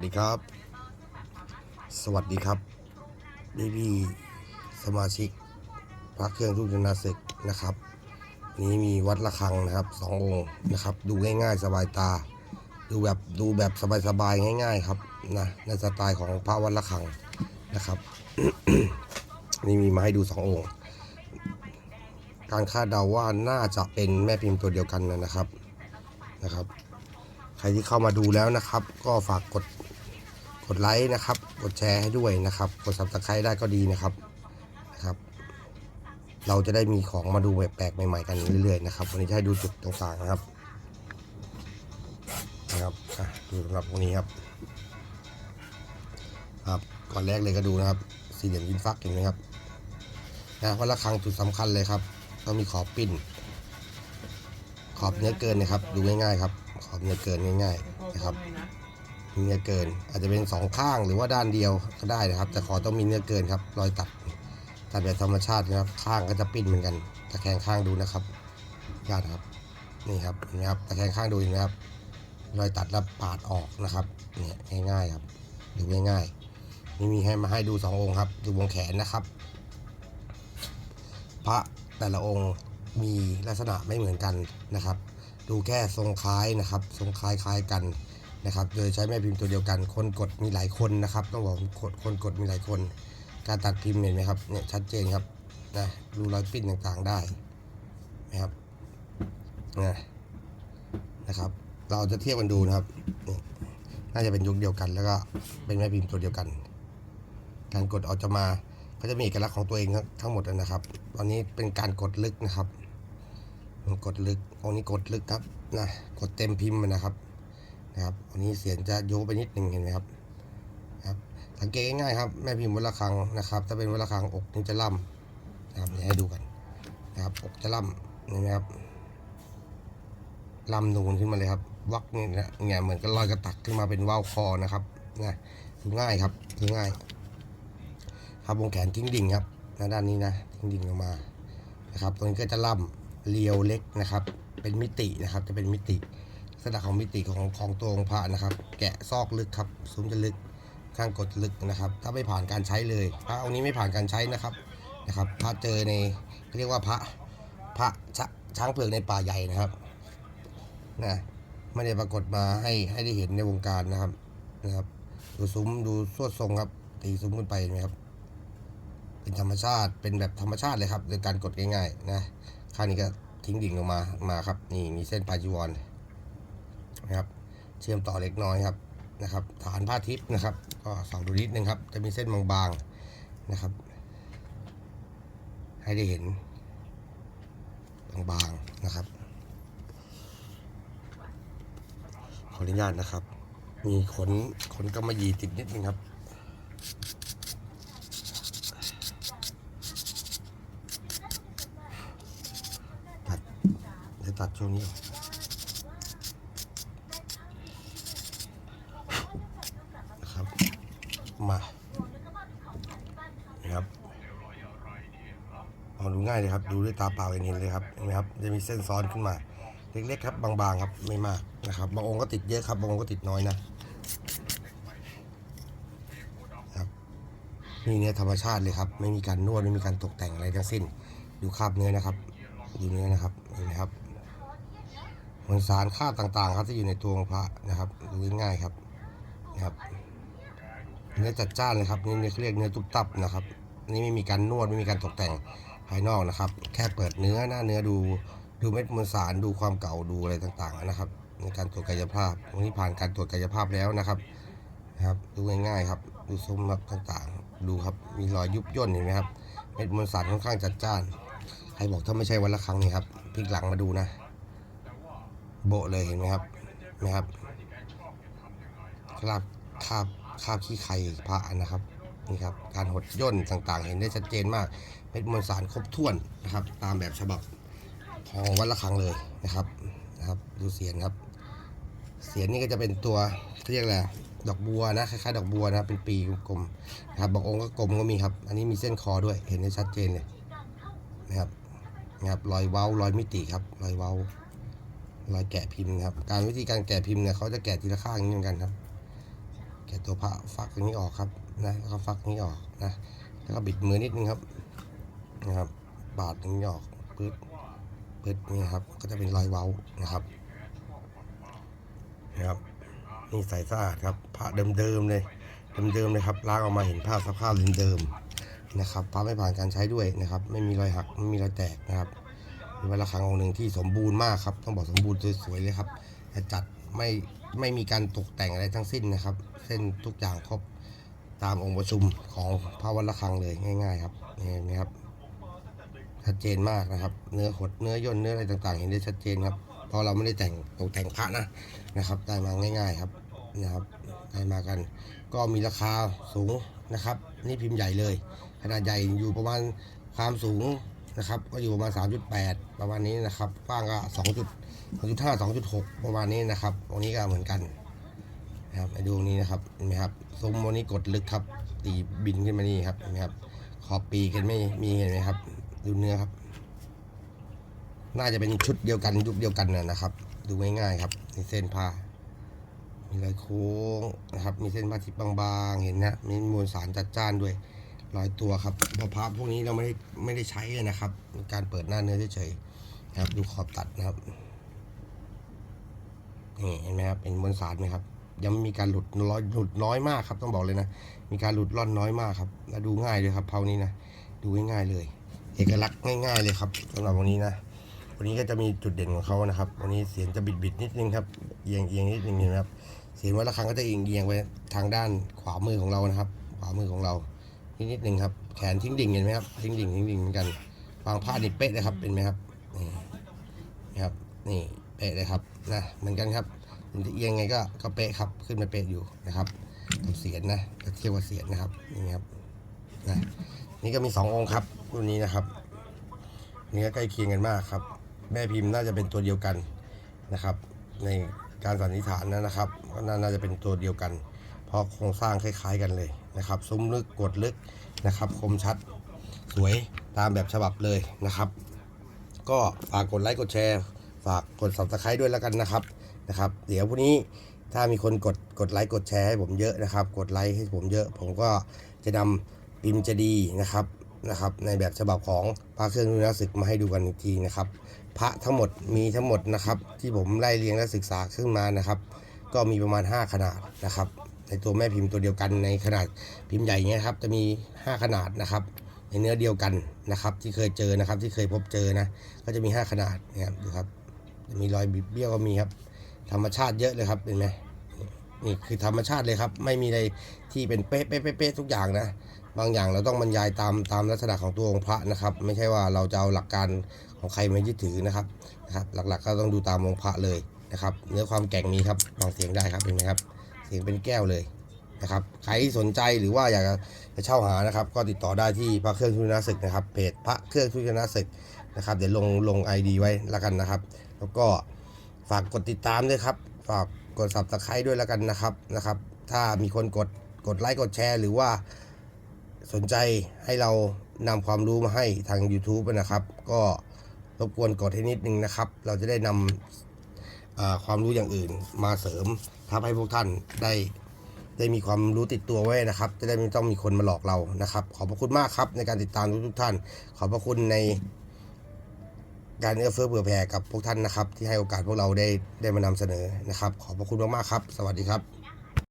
สวัสดีครับ สวัสดีครับพี่พี่สมาชิกพระเครื่องทุกยนาศึกนะครับนี้มีวัดระฆังนะครับสององค์นะครับ ดูง่ายๆ สบายตา ดูแบบดูแบบสบายๆง่าย ๆ ครับนะในสไตล์ของพระวัดระฆังนะครับนี่มีมาให้ดูสององค์ การคาดเดาว่าน่าจะเป็นแม่พิมพ์ตัวเดียวกันนะครับนะครับ ใครที่เข้ามาดูแล้วนะครับ ก็ฝากกด กดไลค์นะครับ กดแชร์ให้ด้วยนะครับ กด subscribe ได้ก็ดีนะครับนะครับ เราจะได้มีของมาดูแปลกใหม่ๆกันเรื่อยๆนะครับวันนี้จะให้ดูจุดต่างๆนะครับนะครับดูสำหรับวันนี้ครับครับก่อนแรกเลยก็ดูนะครับ สี่เหลี่ยมยินฟักเห็นไหมครับนะว่าระฆังจุดสำคัญเลยครับต้องมีขอบปิ้น ขอบเนื้อเกินนะครับ ดูง่ายๆครับ ขอบเนื้อเกินง่าย ๆ นะครับ มีเนื้อเกิน อาจจะเป็นสองข้างหรือว่าด้านเดียวก็ได้นะครับ แต่ขอต้องมีเนื้อเกินครับ รอยตัดตัดแบบธรรมชาตินะครับข้างก็จะปิ้นเหมือนกันตะแคงข้างดูนะครับญาติครับนี่ครับเห็นไหมครับตะแคงข้างดูเห็นไหมครับ รอยตัดแล้วปาดออกนะครับเนี่ยง่ายๆครับดูง่ายๆนี่มีให้มาให้ดูสององค์ครับดูวงแขนนะครับ พระแต่ละองค์มีลักษณะไม่เหมือนกันนะครับ ดูแค่ทรงคล้ายนะครับ ทรงคล้ายคล้ายกัน นะครับ โดยใช้แม่พิมพ์ตัวเดียวกัน คนกดมีหลายคนนะครับ ต้องบอกคนคนกดมีหลายคน การตัดพิมพ์เห็นไหมครับ เนี่ยชัดเจนครับ นะ ดูรอยปิ้นต่างๆได้นะครับนะนะครับ เราจะเทียบกันดูนะครับนี่น่าจะเป็นยุคเดียวกัน แล้วก็เป็นแม่พิมพ์ตัวเดียวกัน การกดออกจะมาก็จะมีเอกลักษณ์ของตัวเองทั้งหมดนะครับ ตอนนี้เป็นการกดลึกนะครับ กดลึกองนี้กดลึกครับ นะ กดเต็มพิมพ์นะครับ นะครับอันนี้เสียงจะโยกไปนิดหนึ่งเห็นไหมครับครับ สังเกตง่ายๆครับแม่พิมพ์วัดระฆังนะครับ ถ้าเป็นวัดระฆังอกนี่จะล่ำนะครับเดี๋ยวให้ดูกันนะครับอกจะล่ำเห็นไหมครับล่ำนูนขึ้นมาเลยครับ วักนี่นะเนี่ยเหมือนกับรอยกระตักขึ้นมาเป็นว่าวคอนะครับนะดูง่ายครับดูง่าย ครับวงแขนทิ้งดิ่งครับนะด้านนี้นะทิ้งดิ่งลงมานะครับ ตรงนี้ก็จะล่ำเรียวเล็กนะครับ เป็นมิตินะครับ จะเป็นมิติ ษณะของมิติของของตัวองค์พระนะครับ แกะซอกลึกครับซุ้มจะลึกข้างกดลึกนะครับ ถ้าไม่ผ่านการใช้เลยพระองค์นี้ไม่ผ่านการใช้นะครับนะครับพระเจอในเรียกว่าพระพระชช้างเผือกในป่าใหญ่นะครับนะไม่ได้ปรากฏมาให้ให้ได้เห็นในวงการนะครับนะครับ ดูซุ้มดูสวดทรงครับตีซุ้มขึ้นไปนไหมครับ เป็นธรรมชาติเป็นแบบธรรมชาติเลยครับโดยการกดง่ายๆนะข้างนี้ก็ทิ้งดิ่งลงมามาครับนี่มีเส้นปลายจีวร นะครับ เชื่อมต่อเล็กน้อยครับนะครับ ฐานผ้าทิพย์นะครับ ก็ส่องดูนิดนึงครับ จะมีเส้นบางๆนะครับ ให้ได้เห็นบางๆนะครับ ขออนุญาตนะครับ มีขนขนกำมะหยี่ติดนิดนึงครับตัดเดี๋ยวตัดช่วงนี้ออกนะครับ มานะครับมอ ง่ายเลยครับ ดูด้วยตาเปล่าเห็นเลยครับเห็นไหมครับจะมีเส้นซ้อนขึ้นมา เล็กๆครับ บางๆครับไม่มากนะครับบางองค์ก็ติดเยอะครับบางองค์ก็ติดน้อยนะครับนี่เนื้อธรรมชาติเลยครับ ไม่มีการนวดไม่มีการตกแต่งอะไรทั้งสิ้น ดูคราบเนื้อนะครับดูเนื้อนะครับเห็นไหมครับมวลสารคราบต่างๆ ครับที่อยู่ในตัวของพระนะครับดูง่ายๆครับนะครับเนื้อจัดจ้านเลยครับนี่เรียกเนื้อตุบตับนะครับนี่ไม่มีการนวดไม่มีการตกแต่ง ภายนอกนะครับ แค่เปิดเนื้อหน้าเนื้อดู ดูเม็ดมวลสารดูความเก่าดูอะไรต่างๆนะครับในการตรวจกายภาพวันนี้ผ่านการตรวจกายภาพแล้วนะครับนะครับ ดูง่ายๆครับ ดูซุ้มครับต่างๆ ดูครับมีรอยยุบย่นเห็นไหมครับเม็ดมวลสารค่อนข้างจัดจ้านใครบอกถ้าไม่ใช่วันละครั้งนี่ครับพลิกหลังมาดูนะ โบะเลยเห็นไหมครับนะครับคราบคราบคราบขี้ไข่พระนะครับ นี่ครับการหดย่นต่างๆ เห็นได้ชัดเจนมากเม็ดมวลสารครบถ้วนนะครับ ตามแบบฉบับของวัดละครังเลยนะครับนะครับดูเสียนครับ เสียนนี่ก็จะเป็นตัวเรียกอะไรดอกบัวนะคล้ายๆดอกบัวนะเป็นปีกลมๆนะครับบางองค์ก็กลมก็มีครับ อันนี้มีเส้นคอด้วยเห็นได้ชัดเจนเลยนะครับนะครับรอยเว้ารอยมิติครับรอยเว้ารอยแกะพิมพ์ครับ การวิธีการแกะพิมพ์เนี่ยเขาจะแกะทีละข้างอย่างนี้เหมือนกันครับ แกะตัวพระฟักนี้ออกครับนะแล้วก็ฟักนี้ออกนะ แล้วก็บิดมือนิดนึงครับนะครับบาดนี้ออกปึ๊ดปึ๊ดนี่ครับ ก็จะเป็นรอยเว้านะครับนะครับนี่ใส่สะอาดครับพระเดิมๆเลยเดิมๆเลยครับล้างออกมาเห็นภาสภาพเดิมๆนะครับพระไม่ผ่านการใช้ด้วยนะครับ ไม่มีรอยหักไม่มีรอยแตกนะครับเป็นวัดระฆังองค์หนึ่งที่สมบูรณ์มากครับ ต้องบอกสมบูรณ์สวยๆเลยครับจัด ไม่ไม่มีการตกแต่งอะไรทั้งสิ้นนะครับ เส้นทุกอย่างครบตามองค์ประชุมของพระวัดระฆังเลยง่าย ๆ ครับนี่นไหมครับชัดเจนมากนะครับ เนื้อขดเนื้อย่นเนื้ออะไรต่างๆเห็นได้ชัดเจนครับเพราะเราไม่ได้แต่งตกแต่งพระนะนะครับ ได้มาง่าย ๆครับนะครับได้มากัน ก็มีราคาสูงนะครับ นี่พิมพ์ใหญ่เลย ขนาดใหญ่อยู่ประมาณความสูง นะครับ ก็อยู่ประมาณ3.8 ประมาณนี้นะครับกว้างก็2จุด2.5 2.6 ประมาณนี้นะครับ ตรงนี้ก็เหมือนกันนะครับไปดูนี้นะครับเห็นไหมครับซุ้มวันนี้กดลึกครับ ตีบินขึ้นมานี่ครับเห็นไหมครับ ขอบปีกันไม่มีเห็นไหมครับ ดูเนื้อครับ น่าจะเป็นชุดเดียวกันยุคเดียวกันนะนะครับ ดูง่ายๆครับนี่เส้นผ้ามีรอยโค้งนะครับ มีเส้นพลาสติกบางๆ เห็นนะมีมวลสารจัดจ้านด้วย รอยตัวครับพราะพระพวกนี้เราไม่ได้ไม่ได้ใช้นะครับ การเปิดหน้าเนื้อเฉยๆนะครับ ดูขอบตัดนะครับนี่เห็นไหมครับเป็นมวลสารไหมครับ ยังไม่มีการหลุดน้อยหลุดน้อยมากครับ ต้องบอกเลยนะ มีการหลุดร่อนน้อยมากครับ และดูง่ายเลยครับเพานี้นะดูง่ายๆเลย เอกลักษณ์ง่ายๆเลยครับสำหรับวันนี้นะวันนี้ก็จะมีจุดเด่นของเขานะครับวันนี้เสียงจะบิดบิดๆนิดนึงครับเอียงเอียงๆนิดนึงเห็นไหมครับ เสียงวัดระฆังก็จะเอียงเอียงไปทางด้านขวามือของเรานะครับ ขวามือของเรา นิดนิดนึงครับ แขนทิ้งดิ่งเห็นไหมครับ ทิ้งดิ่งทิ้งดิ่งเหมือนกันวางผ้านี่เป๊ะเลยครับ เป็นไหมครับ นี่นครับ นี่เป๊ะเลยครับ นะ เหมือนกันครับมันจะเอียงไงก็ก็เป๊ะครับ ขึ้นมาเป๊ะอยู่นะครับกับเสียนนะเทียบกับเสียนนะครับ นี่ครับ นะ นี่ก็มีสององค์ครับ รุ่นนี้นะครับ นี่ก็ใกล้เคียงกันมากครับ แม่พิมพ์น่าจะเป็นตัวเดียวกันนะครับ ในการสันนิษฐานนะนะครับ ก็น่าจะเป็นตัวเดียวกัน เพราะโครงสร้างคล้าย ๆกันเลยนะครับซุ้มลึกกดลึกนะครับคมชัดสวยตามแบบฉบับเลยนะครับ ก็ฝากกดไลค์กดแชร์ฝากกด subscribe ด้วยแล้วกันนะครับนะครับเดี๋ยวพรุ่งนี้ถ้ามีคนกดกดไลค์กดแชร์ให้ผมเยอะนะครับ กดไลค์ให้ผมเยอะ ผมก็จะนำพิมจะดีนะครับนะครับ ในแบบฉบับของพระเครื่องนุนศึกมาให้ดูกันอีกทีนะครับ พระทั้งหมดมีทั้งหมดนะครับ ที่ผมไล่เรียงและศึกษาขึ้นมานะครับ ก็มีประมาณ 5 ขนาดนะครับ ในตัวแม่พิมพ์ตัวเดียวกันในขนาดพิมพ์ใหญ่เนี้ยครับจะมี 5 ขนาดนะครับ ในเนื้อเดียวกันนะครับ ที่เคยเจอนะครับ ที่เคยพบเจอนะ ก็จะมี 5 ขนาดนะครับดูครับจะมีรอยบิดเบี้ยวก็มีครับ ธรรมชาติเยอะเลยครับเห็นไหมนี่คือธรรมชาติเลยครับ ไม่มีอะไรที่เป็นเป๊ะเป๊ะเป๊ะทุกอย่างนะบางอย่างเราต้องบรรยายตามตามลักษณะของตัวองค์พระนะครับ ไม่ใช่ว่าเราจะเอาหลักการของใครมายึดถือนะครับนะครับ หลักๆก็ต้องดูตามองค์พระเลยนะครับ เนื้อความแก่งมีครับฟังเสียงได้ครับเห็นไหมครับ เสียงเป็นแก้วเลยนะครับ ใครสนใจหรือว่าอยากจะเช่าหานะครับ ก็ติดต่อได้ที่พระเครื่องทุนนาศึกนะครับ เพจพระเครื่องทุนนาศึกนะครับ เดี๋ยวลงลง ID ไว้แล้วกันนะครับ แล้วก็ฝากกดติดตามด้วยครับ ฝากกด subscribe ด้วยแล้วกันนะครับนะครับ ถ้ามีคนกดกดไลค์กดแชร์หรือว่าสนใจให้เรานำความรู้มาให้ทาง YouTube นะครับ ก็รบกวนกดให้นิดนึงนะครับ เราจะได้นำความรู้อย่างอื่นมาเสริม ทำให้พวกท่านได้ได้มีความรู้ติดตัวไว้นะครับ จะได้ไม่ต้องมีคนมาหลอกเรานะครับ ขอบพระคุณมากครับในการติดตามทุกๆท่าน ขอบพระคุณในการเอื้อเฟื้อเผื่อแผ่กับพวกท่านนะครับ ที่ให้โอกาสพวกเราได้ได้มานำเสนอนะครับ ขอบพระคุณมากๆครับ สวัสดีครับ